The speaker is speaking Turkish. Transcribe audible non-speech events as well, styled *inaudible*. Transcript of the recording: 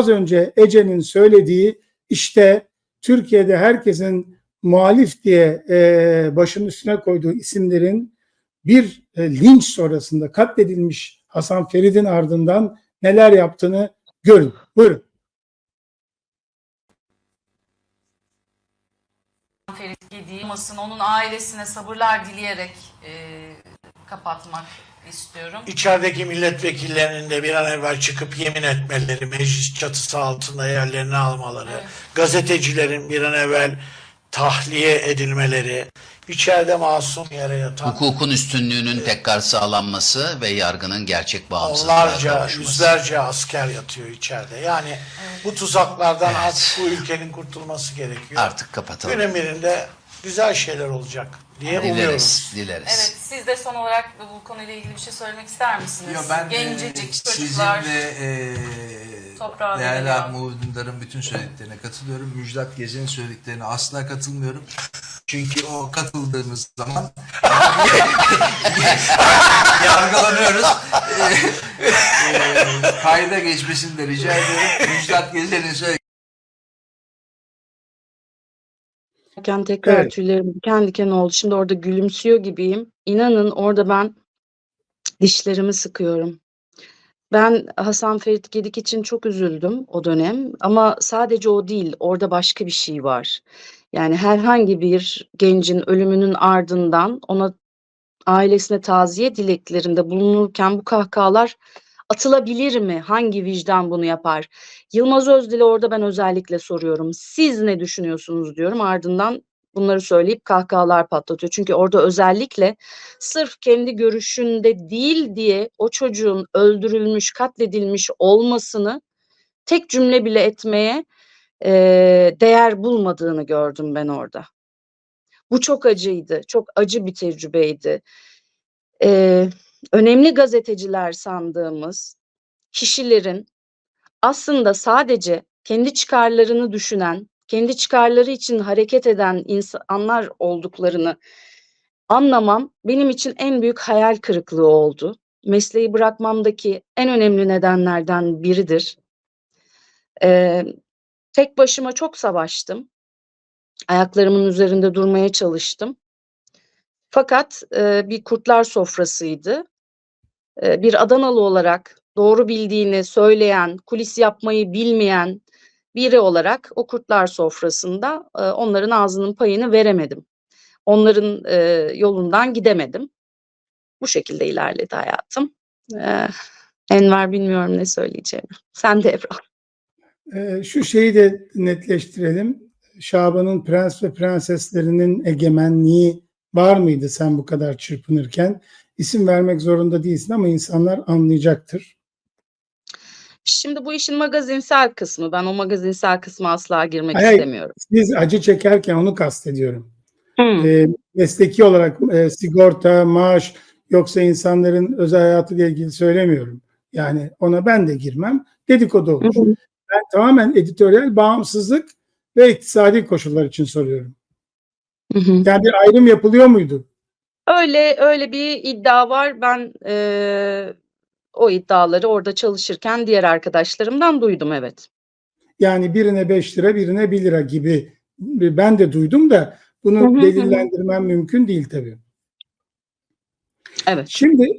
az önce Ece'nin söylediği işte Türkiye'de herkesin muhalif diye e, başının üstüne koyduğu isimlerin bir e, linç sonrasında katledilmiş Hasan Ferit'in ardından neler yaptığını görün. Buyurun. Ferit olmasın, onun ailesine sabırlar dileyerek e, kapatmak istiyorum. İçerideki milletvekillerinin de bir an evvel çıkıp yemin etmeleri, meclis çatısı altında yerlerini almaları, Evet. gazetecilerin bir an evvel tahliye edilmeleri, içeride masum yere yatan Hukukun üstünlüğünün tekrar sağlanması ve yargının gerçek bağımsızlığa onlarca, yüzlerce asker yatıyor içeride. Yani bu tuzaklardan artık bu ülkenin kurtulması gerekiyor. Artık kapatalım. Günün birinde güzel şeyler olacak diye. Dileriz, dileriz. Evet, siz de son olarak bu konuyla ilgili bir şey söylemek ister misiniz? Ya ben Gencecik e, çocuklar. sizin ve e, Toprağa değerli Ündar'ın bütün söylediklerine katılıyorum. Müjdat Gezen'in söylediklerine asla katılmıyorum. Çünkü o katıldığımız zaman *laughs* yargılanıyoruz. E, e, kayda geçmesini de rica ediyorum. Müjdat Gezen'in söylediklerine Derken tekrar Evet. tüylerim diken diken oldu. Şimdi orada gülümsüyor gibiyim. İnanın orada ben dişlerimi sıkıyorum. Ben Hasan Ferit Gedik için çok üzüldüm o dönem ama sadece o değil orada başka bir şey var. Yani herhangi bir gencin ölümünün ardından ona ailesine taziye dileklerinde bulunurken bu kahkahalar atılabilir mi? Hangi vicdan bunu yapar? Yılmaz Özdil'e orada ben özellikle soruyorum. Siz ne düşünüyorsunuz diyorum. Ardından bunları söyleyip kahkahalar patlatıyor. Çünkü orada özellikle sırf kendi görüşünde değil diye o çocuğun öldürülmüş, katledilmiş olmasını tek cümle bile etmeye eee, değer bulmadığını gördüm ben orada. Bu çok acıydı. Çok acı bir tecrübeydi. Eee, önemli gazeteciler sandığımız kişilerin aslında sadece kendi çıkarlarını düşünen, kendi çıkarları için hareket eden insanlar olduklarını anlamam benim için en büyük hayal kırıklığı oldu. Mesleği bırakmamdaki en önemli nedenlerden biridir. Eee, tek başıma çok savaştım. Ayaklarımın üzerinde durmaya çalıştım. Fakat eee, bir kurtlar sofrasıydı. Bir Adanalı olarak doğru bildiğini söyleyen, kulis yapmayı bilmeyen biri olarak o kurtlar sofrasında onların ağzının payını veremedim. Onların yolundan gidemedim. Bu şekilde ilerledi hayatım. Eee, Enver bilmiyorum ne söyleyeceğimi. Sen de. Ee, şu şeyi de netleştirelim. Şaban'ın prens ve prenseslerinin egemenliği var mıydı sen bu kadar çırpınırken? İsim vermek zorunda değilsin ama insanlar anlayacaktır. Şimdi bu işin magazinsel kısmı. Ben o magazinsel kısma asla girmek Hayır, istemiyorum. Siz acı çekerken onu kastediyorum. Hı. Ee, mesleki olarak e, sigorta, maaş yoksa insanların özel hayatıyla ilgili söylemiyorum. Yani ona ben de girmem. Dedikodu olur. Hı. Ben tamamen editoryal bağımsızlık ve iktisadi koşullar için soruyorum. Hı hı. Yani bir ayrım yapılıyor muydu? Öyle öyle bir iddia var. Ben eee, o iddiaları orada çalışırken diğer arkadaşlarımdan duydum evet. Yani birine 5 lira, birine 1 lira gibi ben de duydum da bunu delillendirmem mümkün değil tabii. Evet. Şimdi